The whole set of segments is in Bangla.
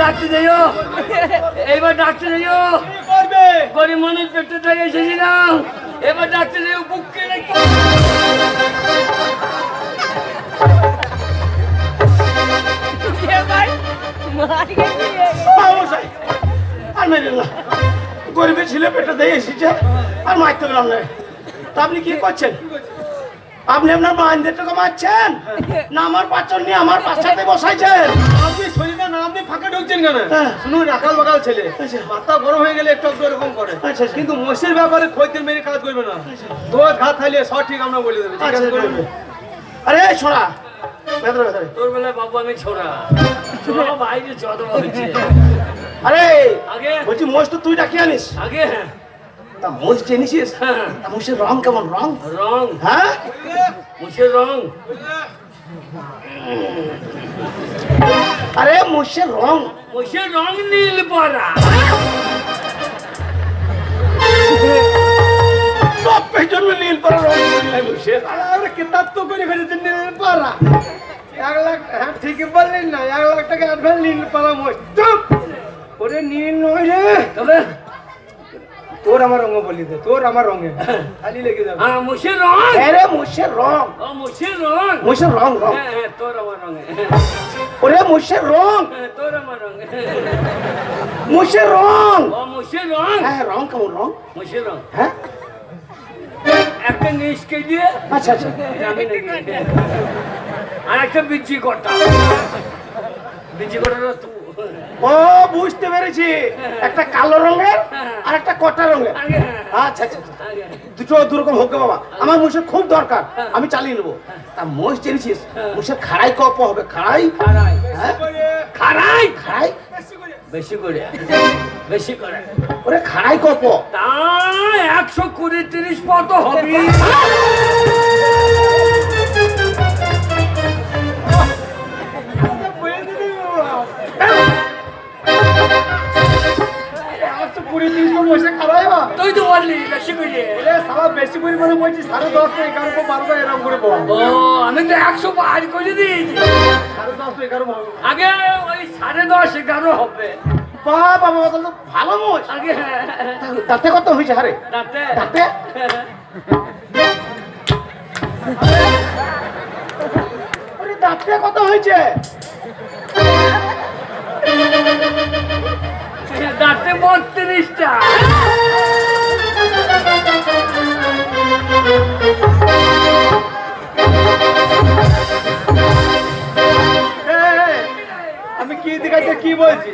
ডাকতে যাইও। এইবার ডাকতে যাইও। কি করবে গরিব মানুষ পেটে থেকে এসেছিলাম এবার ডাকতে যাইও বুককে আর মেরে না গরিবের ছেলে পেটে দিয়ে এসেছে আর মারতে পেলাম না। তা আপনি কি করছেন? আপনি আপনার মাইন্দের টাকা মারছেন না আমার পাচন নিয়ে আমার পাশাতে বসাইছেন। আপনি শরীরে না আপনি ফাঁকে ঢুকছেন কেন? হ্যাঁ। শুনুন রাখাল বাকাল ছেলে। আচ্ছা। মাথা গরম হয়ে গেলে একটু একটু এরকম করে। আচ্ছা, আচ্ছা। কিন্তু মসির ব্যাপারে খৈতের মেরে কাজ করবে না। দোষ ঘাত থালিয়ে সঠিক আমরা বলে দেবে ঠিক আরে ছোড়া। তোর বেলায় বাবু আমি ছোড়া। বাইরে চত আরে আগে? বলছি মোষ তো তুই ডাকিয়ে আনিস। আগে? হ্যাঁ তা মোষ জেনেছিস? হ্যাঁ। তা মোষের রং কেমন রং? রং। হ্যাঁ? মুছের রং। আরে মোষের রং। মুছের রং নীল পরা পেছনে নীল পরা রং নীল মোষের আমরা কেতাব তো করে ফেলেছেন নীল পাড়া এক লাখ হ্যাঁ ঠিকই বললেন না এক লাখ টাকা অ্যাডভান্স নীল পাড়া মোষ চুপ! ওরে নীল নয় রে। তবে তোর আমার রঙ বলি দে তোর আমার রঙে খালি লেগে যাবে হ্যাঁ মুছের রং আরে মোষের রং ও মুছের রং মোষের রং রং হ্যাঁ হ্যাঁ তোর আমার রঙে ওরে মোষের রং হ্যাঁ তোর আমার রঙে মোষের রং ও মুছের রং হ্যাঁ রং কেমন রং মুছের রং হ্যাঁ একটা নিষ্কে দিয়ে আচ্ছা আচ্ছা আমি নাকি আর একটা বিচি কটা বিচি কটাটা তো ও বুঝতে পেরেছি। একটা কালো রঙের আর একটা কটা রঙের। আচ্ছা আচ্ছা দুটো দুরকম হোক বাবা। আমার মোষের খুব দরকার। আমি চালিয়ে নেব। তা মোষ জেনেছিস? মোষের খাড়াই কপ হবে? খাড়াই? হ্যাঁ? খাড়াই? বেশি করে। বেশি করে। ওরে খাড়াই কপ তা একশো কুড়ি তিরিশ পত হবে বসে খারাই বা তুই তো বললি বেশি করে এ সারা বেশি পরিমাণে বলছি সাড়ে দশ এগারো বারো এরকম করে বল। ও আমি তো একশো পার করে দিয়েছি। সাড়ে দশ এগারো আগে ওই সাড়ে দশ এগারো হবে। বাবা বাবা তো ভালো মোষ। আগে তাতে কত হয়েছে হারে? তাতে? তাতে? দাঁতে কত হয়েছে? দাঁতে বত্রিশটা। আমি কি দেখাচ্ছি কি বলছি?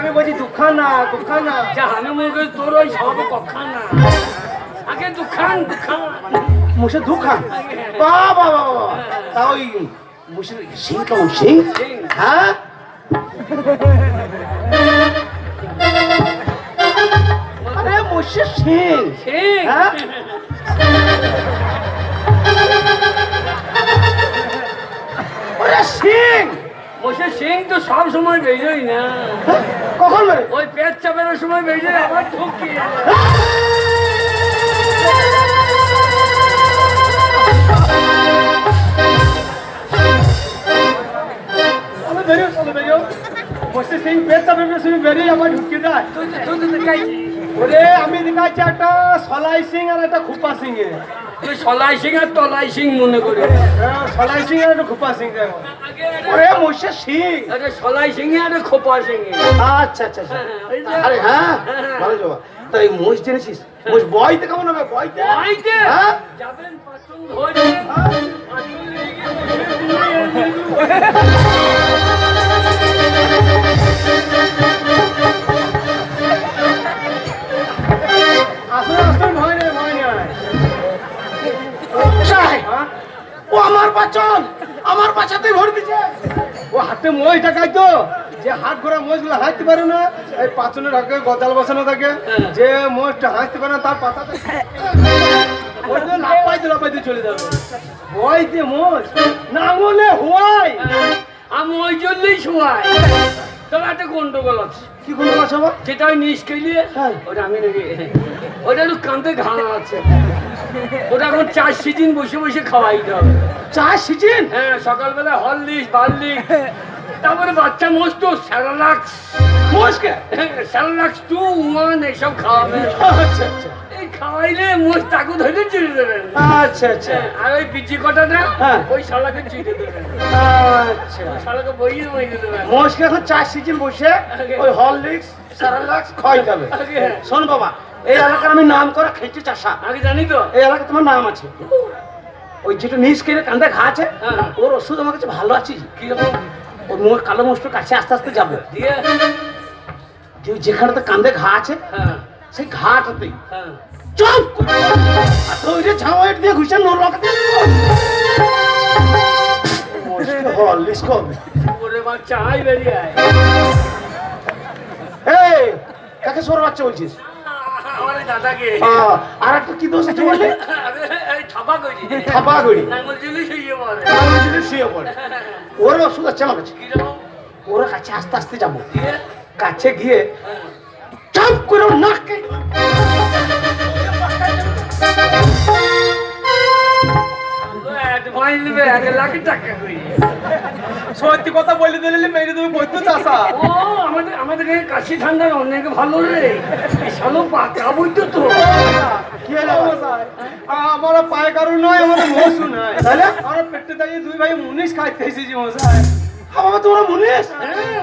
আমি বলছি দুঃখান না দুঃখান না। যা আমি মনে করি তোর ওই সব কক্ষা আগে দুখান দুখান। মুসে দুখান? বাবা বাবা বাবা তা ওই মুসের সিং কেমন? সিং? সিং। হ্যাঁ? আরে মুসে সিং ঠিক ওরে সিং বসে সিং তো সব সময় বেরোই না। কখন ওই পেট চাপের সময় বেরিয়ে আবার ঢুকি বেরিয়ে ঢুকে তুই তুই ওরে আমি দেখাচ্ছি একটা সলাই সিং আর একটা খুপা সিং এ তুই সলাই সিং আর তলাই সিং মনে করি। হ্যাঁ, সলাই সিং আর একটা খুপা সিং ওরে মুসে সিং আরে সলাই সিং আর খোপা সিং আচ্ছা আচ্ছা আচ্ছা। আরে হ্যাঁ ভালো জবা তা মোষ জেনেছিস? মোষ বয়তে কেমন হবে? হ্যাঁ? যাবেন ধরে। পাচন হাতে মই টাকাই তো। যে হাত ঘোরা মোজগুলো হাঁটতে পারে না এই পাচনের আগে গজাল বসানো থাকে। যে মোজটা হাঁটতে পারে না তার পাতাতে লাপাইতে লাপাইতে চলে যাবে। ভয় যে মোজ না বলে হয় আমি ওই জন্যই শোয়াই তবে একটা গন্ডগোল আছে। কি কোনো মাছ হবে যেটা ওই নিজ খেলিয়ে হ্যাঁ। ওটা আমি নাকি ওটা একটু কাঁধে ঘাড়া আছে। ওটা এখন চার সিজন বসে বসে খাওয়াইতে হবে। চা সিজন? হ্যাঁ সকালবেলা হরলিক্স বার্লিক্স। তারপরে বাচ্চা মোষ তো স্যারালাক্স মোষকে? স্যারালাক্স টু ওয়ান এইসব খাওয়াবে। আচ্ছা আচ্ছা। এই খাওয়াইলে মোষ তাকে ধরে চিড়ে দেবেন আচ্ছা আচ্ছা। আর ওই বিচি কটাটা হ্যাঁ। ওই শালাকে চিড়ে দেবেন আচ্ছা। শালাকে বইয়ে বইয়ে দেবেন মোষকে এখন চার সিজন বসে ওই হরলিক্স সারালাক্স খাওয়াইতে হবে আগে। শোন বাবা এই এলাকার আমি নাম করা খেয়েছি চাষা। আগে জানি তো। এই এলাকায় তোমার নাম আছে? ওই যেটা নিজ কেটে কান্দে ঘা আছে হ্যাঁ। ওর ওষুধ আমার কাছে ভালো আছে। কীরকম? ওই মোর কালো মোষটার কাছে আস্তে আস্তে যাব। দিয়ে? যে যেখানেতে কান্দে ঘা আছে হ্যাঁ। সেই ঘাটাতেই হ্যাঁ। চুপ করে আর তো ওই যে ঝামাইট দিয়ে ঘুষে নোর লাগাতে। মোষকে হরলিক্স খাবে ওরে বাচ্চা আই বেরিয়ে এই কাকে সর বাচ্চা বলছিস? আমার দাদাকে। আর একটা কি দোষ আছে বলে? এই থাপা গড়ি থাপা নাঙ্গল চুলি শুয়ে পড়ে। শুয়ে ওর ওষুধ আছে আমার কাছে ওর কাছে আস্তে আস্তে যাব। কাছে গিয়ে। চাপ করে ওর সত্যি কথা বলে দিলে মেরে তুমি বৈদ্য চাষা। ও আমাদের আমাদের এখানে কাশি ঠান্ডার অনেক ভালো রে। এই শালো পাকা বইতো তো। কি হলো মশাই, আমার পায়কারু নয় আমার মশু নয়। তাহলে? আমার পেটে দাঁড়িয়ে দুই ভাই মুনিশ খাইতে এসেছি মশাই। বাবা তোমরা মুনিশ?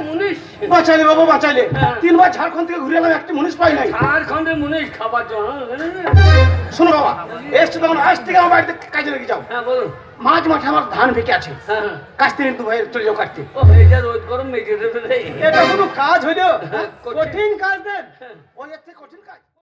মুনিশ। বাঁচাইলে বাবা বাঁচাইলে। তিনবার ঝাড়খণ্ড থেকে ঘুরে এলাম একটা মুনিশ পাই নাই। ঝাড়খণ্ডের মুনিশ খাবার জন্য শোনো বাবা এসছো তখন আজ থেকে আমার বাড়িতে কাজে লেগে যাও। হ্যাঁ বলুন মাঝ মাঠে আমার ধান বেঁকে আছে। হ্যাঁ হ্যাঁ। কাটতে কিন্তু ভাই চলে যাও কাটতে। এটা কোনো কাজ হইল? হ্যাঁ, কঠিন। কাজ দেন। ওই কঠিন কাজ।